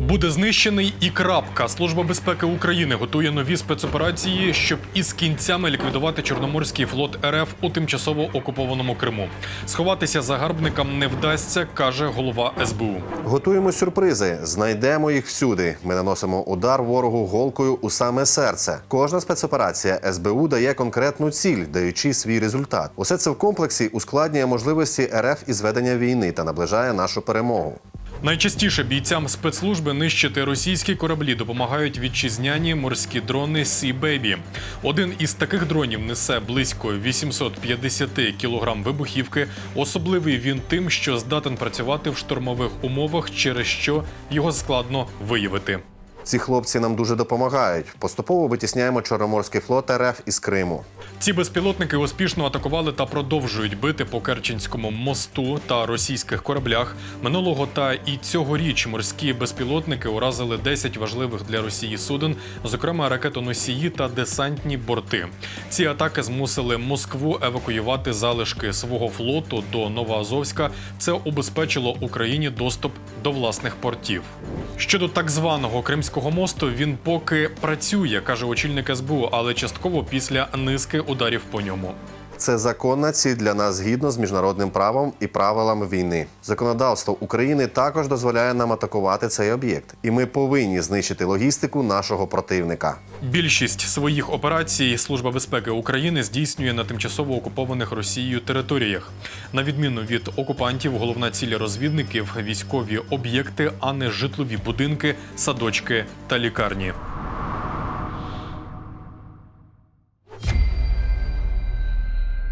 Буде знищений і крапка. Служба безпеки України готує нові спецоперації, щоб із кінцями ліквідувати Чорноморський флот РФ у тимчасово окупованому Криму. Сховатися загарбникам не вдасться, каже голова СБУ. Готуємо сюрпризи, знайдемо їх всюди. Ми наносимо удар ворогу голкою у саме серце. Кожна спецоперація СБУ дає конкретну ціль, даючи свій результат. Усе це в комплексі ускладнює можливості РФ із ведення війни та наближає нашу перемогу. Найчастіше бійцям спецслужби нищити російські кораблі допомагають вітчизняні морські дрони Сі Бейбі. Один із таких дронів несе близько 850 кг вибухівки. Особливий він тим, що здатен працювати в штурмових умовах, через що його складно виявити. Ці хлопці нам дуже допомагають. Поступово витісняємо Чорноморський флот РФ із Криму. Ці безпілотники успішно атакували та продовжують бити по Керченському мосту та російських кораблях. Минулого та і цьогоріч морські безпілотники уразили 10 важливих для Росії суден, зокрема ракетоносії та десантні борти. Ці атаки змусили Москву евакуювати залишки свого флоту до Новоазовська. Це убезпечило Україні доступ до власних портів. Щодо так званого Кримського мосту, він поки працює, каже очільник СБУ, але частково після низки ударів по ньому. Це законна ціль для нас згідно з міжнародним правом і правилами війни. Законодавство України також дозволяє нам атакувати цей об'єкт, і ми повинні знищити логістику нашого противника. Більшість своїх операцій Служба безпеки України здійснює на тимчасово окупованих Росією територіях. На відміну від окупантів, головна ціль розвідників військові об'єкти, а не житлові будинки, садочки та лікарні.